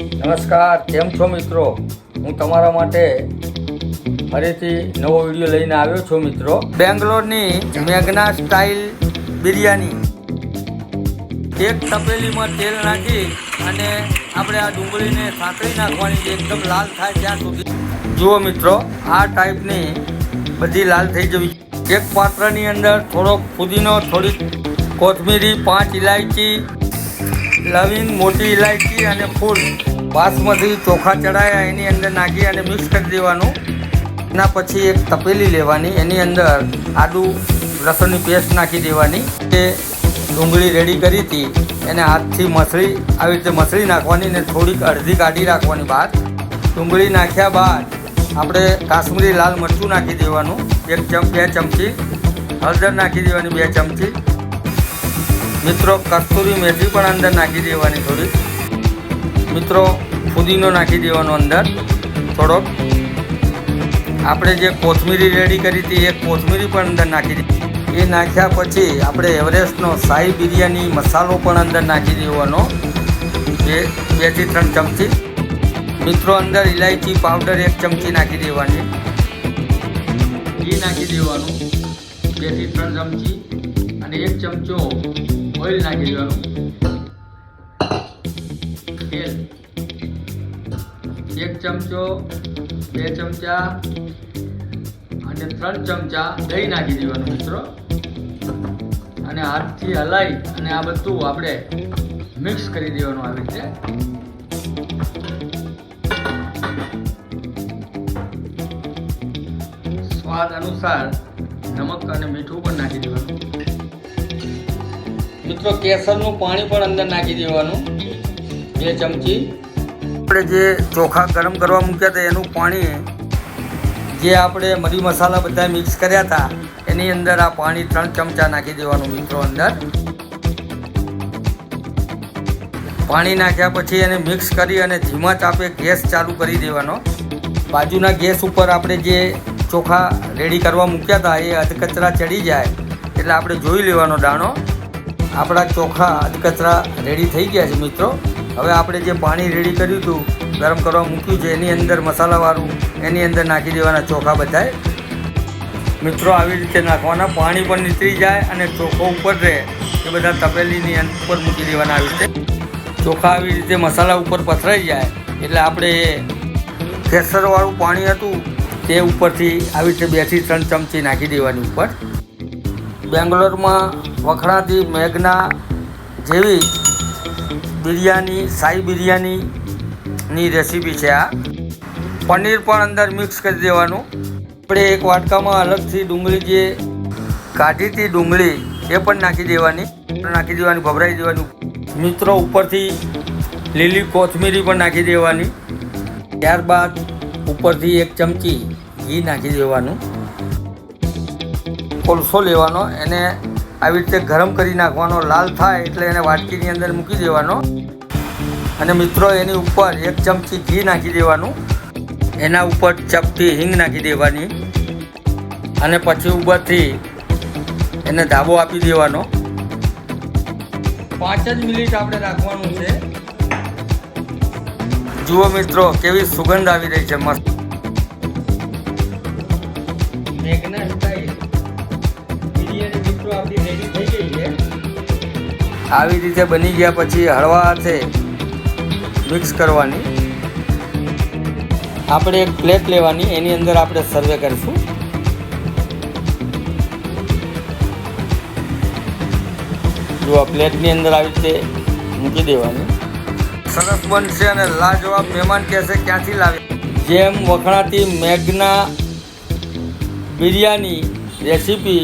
નમસ્કાર, કેમ છો મિત્રો? હું તમારા માટે ફરીથી નવો વીડિયો લઈને આવ્યો છું મિત્રો. બેંગ્લોરની મેઘના સ્ટાઇલ બિરયાની. એક તપેલીમાં તેલ નાખી અને આપણે આ ડુંગળીને સાંકળી નાખવાની એકદમ લાલ થાય ત્યાં સુધી. જુઓ મિત્રો, આ ટાઈપની બધી લાલ થઈ જવી એક પાત્રની અંદર થોડોક ફુદીનો, થોડીક કોથમીરી, પાંચ ઇલાયચી લવિંગ, મોટી ઇલાયચી અને ફૂલ બાસમતી ચોખા ચડાયા, એની અંદર નાખી અને મિક્સ કરી દેવાનું. એના પછી એક તપેલી લેવાની, એની અંદર આદુ લસણની પેસ્ટ નાખી દેવાની. એ ડુંગળી રેડી કરી હતી, એને હાથથી મસળી, આવી રીતે મસળી નાખવાની અને થોડીક અડધી કાઢી રાખવાની બહાર ડુંગળી નાખ્યા બાદ આપણે કાશ્મીરી લાલ મરચું નાખી દેવાનું, એક ચમ, બે ચમચી હળદર નાખી દેવાની બે ચમચી. મિત્રો, કસ્તુરી મેથી પણ અંદર નાખી દેવાની થોડી. મિત્રો, ફુદીનો નાખી દેવાનો અંદર થોડોક. આપણે જે કોથમીરી રેડી કરી હતી, એ કોથમીરી પણ અંદર નાખી દીધી એ નાખ્યા પછી આપણે એવરેસ્ટનો શાહી બિરયાની મસાલો પણ અંદર નાખી દેવાનો. બે, બેથી ત્રણ ચમચી. મિત્રો, અંદર ઇલાયચી પાવડર એક ચમચી નાખી દેવાની. ઘી નાખી દેવાનું. બેથી ત્રણ ચમચી. અને એક ચમચો ઓઇલ નાખી દેવાનું. તેલ. એક ચમચો, બે ચમચા અને ત્રણ ચમચા દહીં નાખી દેવાનું મિત્રો. અને હાથથી હલાવી અને આ બધું આપણે મિક્સ કરી દેવાનું આવી રીતે. સ્વાદ અનુસાર નમક અને મીઠું પણ નાખી દેવાનું. મિત્રો, કેસરનું પાણી પણ અંદર નાખી દેવાનું. બે ચમચી. આપણે જે ચોખા ગરમ કરવા મૂક્યા હતા, એનું પાણી જે આપણે મરી મસાલા બધા મિક્સ કર્યા હતા, એની અંદર આ પાણી ત્રણ ચમચા નાખી દેવાનું મિત્રો અંદર. પાણી નાખ્યા પછી એને મિક્સ કરી અને ધીમા ચાપે ગેસ ચાલુ કરી દેવાનો. બાજુના ગેસ ઉપર આપણે જે ચોખા રેડી કરવા મૂક્યા હતા, એ અધકચરા ચડી જાય, એટલે આપણે જોઈ લેવાનો દાણો. આપણા ચોખા અધકચરા રેડી થઈ ગયા છે મિત્રો. હવે આપણે જે પાણી રેડી કર્યું હતું, ગરમ કરવા મૂક્યું છે, એની અંદર મસાલાવાળું એની અંદર નાખી દેવાના ચોખા બધાય. મિત્રો, આવી રીતે નાખવાના, પાણી પણ નીતરી જાય અને ચોખો ઉપર રહે. એ બધા તપેલીની ઉપર મૂકી દેવાના આવી રીતે. ચોખા આવી રીતે મસાલા ઉપર પથરાઈ જાય, એટલે આપણે કેસરવાળું પાણી હતું તે ઉપરથી આવી રીતે બેથી ત્રણ ચમચી નાખી દેવાની ઉપર. બેંગ્લોરમાં વખણાતી મેઘના જેવી બિરયાની શાહી બિરયાનીની રેસીપી છે આ. પનીર પણ અંદર મિક્સ કરી દેવાનું. આપણે એક વાટકામાં અલગથી ડુંગળી જે કાઢી હતી ડુંગળી, એ પણ નાખી દેવાની. નાખી દેવાની, ભભરાઈ દેવાની. મિત્રો ઉપરથી લીલી કોથમીરી પણ નાખી દેવાની. ત્યારબાદ ઉપરથી એક ચમચી ઘી નાખી દેવાનું. કોલસો લેવાનો, એને આવી રીતે ગરમ કરી નાખવાનો, લાલ થાય એટલે એને વાટકીની અંદર મૂકી દેવાનો. અને મિત્રો, એની ઉપર એક ચમચી ઘી નાખી દેવાનું. એના ઉપર ચપટી હિંગ નાખી દેવાની. અને પછી ઉપરથી એને ધાબો આપી દેવાનો. પાંચ જ મિનિટ આપણે રાખવાનું છે. જુઓ મિત્રો, કેવી સુગંધ આવી રહી છે, મસ્ત. આવી રીતે બની ગયા પછી હળવા હાથે મિક્સ કરવાની. આપણે એક પ્લેટ લેવાની, એની અંદર આપણે સર્વે કરીશું. જો આ પ્લેટની અંદર આવી રીતે મૂકી દેવાની. સરસ બનશે અને લાજવાબ મહેમાન કહેશે ક્યાંથી લાવે. જેમ વખણાતી મેઘના બિરયાની રેસીપી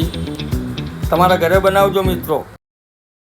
તમારા ઘરે બનાવજો મિત્રો.